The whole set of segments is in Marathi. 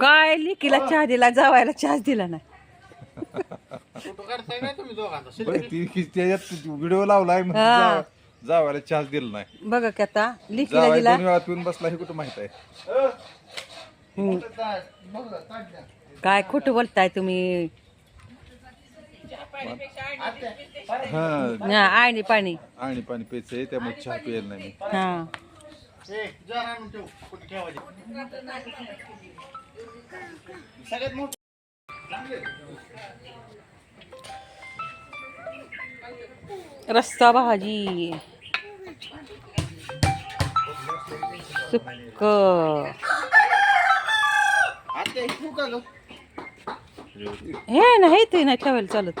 काय लिकीला चहा दिला जावायला चहाच दिला नाही. व्हिडिओ लावलाय हा. जाव- जावायला चार्ज दिला नाही. बघा की आता लिकीला दिला. दोन वेळा पिऊन बसला हे कुठं माहीत आहे. काय खोटं बोलताय तुम्ही? हा हा, आणि पाणी. आणि पाणी प्यायचं आहे त्यामुळे चहा प्यायला नाही मी. हा. भाजी. सुक्क. हे हे नाही ते नाही ठेवायला चालत.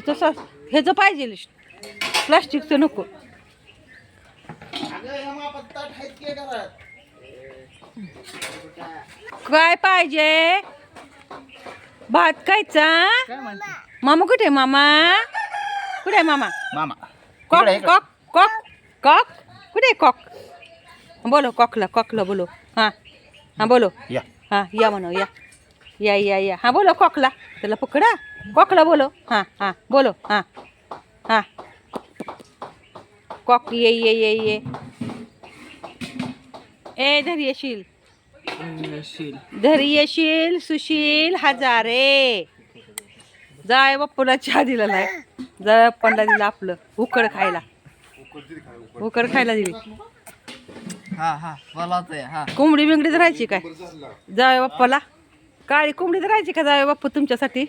तसं ह्याचं पाहिजे प्लास्टिकचं नको. काय पाहिजे? भात खायचा? मामा कुठे मामा? कुठे मामा? मामा. Cock cock cock cock? कुठे कॉक? बोलो कॉकला कॉकला बोलो. हां. हां बोलो. या. हां या म्हणो या. या या या. हां बोलो कॉकला. त्याला पकडा. कॉकला बोलो. हां हां. बोलो. हां. हां. कॉक ये ये ये ये. ए धरी येशील. धरी येशील सुशील हजारे. जाय बाप्पूला चहा दिला नाही. जाय बाप्पाला दिलं आपलं उकड खायला. उकड खायला दिली. हा हा. हा. कोंबडी बिंगडी धरायची काय? जाय बाप्पाला. काळी कोंबडी धरायची का जाय बाप्पा तुमच्यासाठी?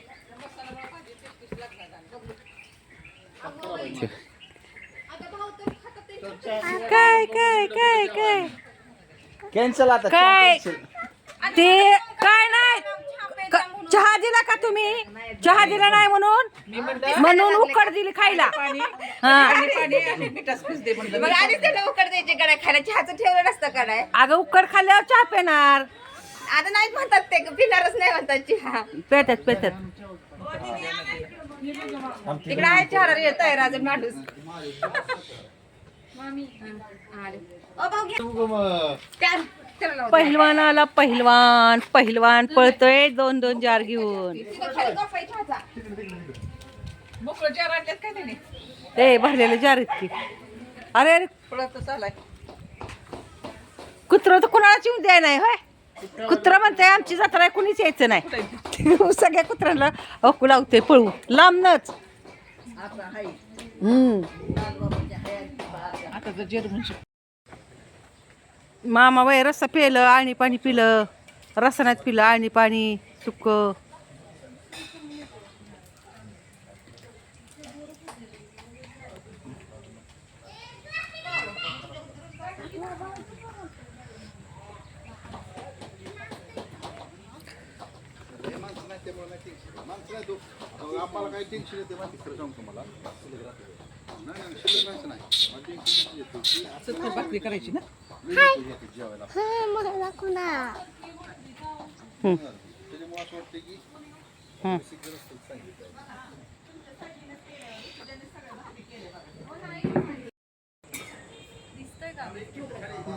काय काय काय काय? कॅन्सल आता काय? ते काय नाही? क- चहा दिला का तुम्ही? चहा दिला नाही म्हणून? म्हणून उकड दिली खायला. हा. मग आधीच त्याला उकड द्यायचे खायला? चहाचं ठेवलं नसतं अगं उकड खाल्ल्यावर चहा पेणार. आता नाहीत म्हणतात ते पिणारच नाही म्हणतात चहा. पेतात पेतात. तिकडे आहे चहा येत आहे राजन माणूस. पहिलवान आला पहिलवान पहिलवान पळतोय दोन दोन जार घेऊन. ते भरलेले जार आहेत की. अरे अरे. कुत्र तर कुणालाच येऊन द्याय नाही होय? कुत्र म्हणते आमची जत्रा कुणीच यायचं नाही. सगळ्या कुत्र्यांना अकू लावते पळू. लांबनच. हम्म. मामा बाई रस्सा पिलं आणि पाणी पिलं. रसनात पिलं आणि पाणी आम्हाला काही टेन्शन येते माहिती. खरं सांगतो मला नाही नाही शिल्लक नाही. मला टेन्शन येतं. की भाकरी करायची ना? जेवायला. त्याच्यामुळे असं वाटतं की.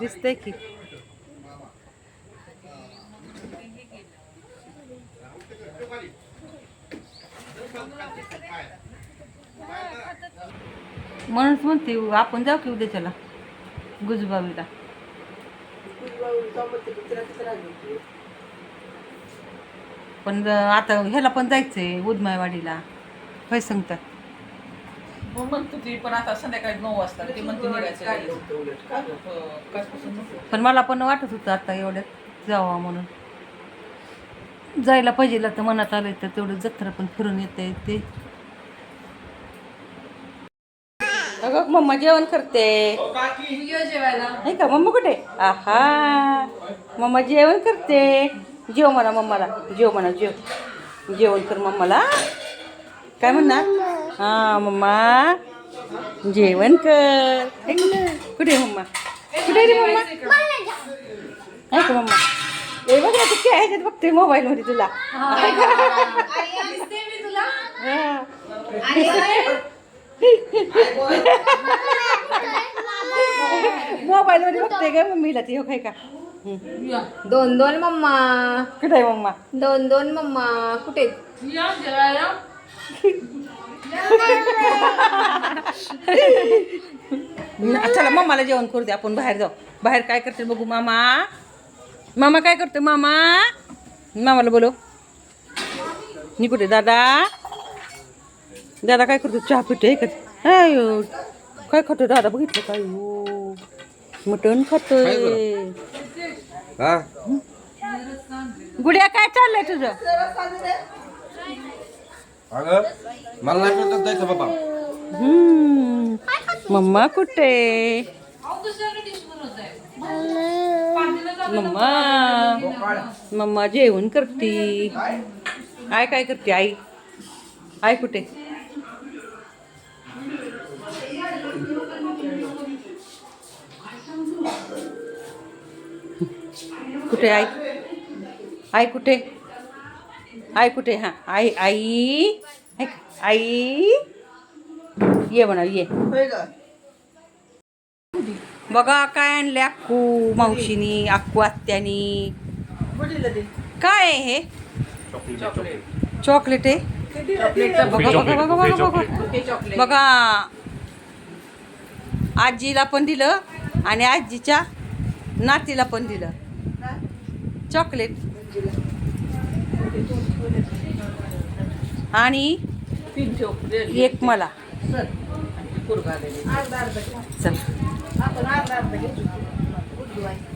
दिसतंय की? म्हणूनच म्हणते आपण जाऊ की उद्या त्याला गुजबावीला. पण आता ह्याला पण जायचंय उदमायवाडीला. होय सांगतात. म्हणतो ती पण आता संध्याकाळी नऊ वाजता ती म्हणते निघायचं. हो. पण मला पण वाटत होतं आता एवढ्यात जावा म्हणून. जायला पाहिजे तर मनात आलंय तर तेवढं जत्रा पण फिरून येते ते अगं मम्मा जेवण करते. नाही का? मम्मा कुठे? आहा. मम्मा जेवण करते. जेव म्हणा मम्माला. जेव म्हणा जेव. जेवण कर मम्माला. काय म्हणणार हा मम्मा. जेवण कर. हे? कुठे आहे मम्मा? कुठे आहे रे मम्मा. आहे का मम्मा? ए बघ ना तू काय ह्याच्यात बघते मोबाईल मध्ये तुला. हा. मोबाईल मध्ये बघते का मम्मीला ती हो काय का? हं. दोन दोन मम्मा. कुठे आहे मम्मा? दोन दोन मम्मा. कुठे? चला मम्माला जेवण करू दे आपण बाहेर जाऊ. बाहेर काय करते बघू मामा? मामा काय करते मामा मामाला बोलो मी कुठे दादा दादा काय करतो चहा पितो का अयो काय खातो दादा बघितलं काय हो मटण खातोय हा गुड्या काय चाललंय तुझं अगं मला नाही म्हणतात जायचं बाबा हम्म. मम्मा कुठे मम्मा मम्मा जेवण करती. आई काय करते आई? आई कुठे? कुठे आई? आई कुठे? आई कुठे? हाँ, आई आई. आई. ये म्हणा, ये. बघा काय आणले अक्कू मावशीनी अक्कू आत्यानी. काय आहे हे? चॉकलेट आहे? बघा बघा बघा बघा बघा. बघा. आजीला पण दिलं आणि आजीच्या नातीला पण दिलं. चॉकलेट. आणि. एक मला. चल. Aku nabrak begitu. Udah.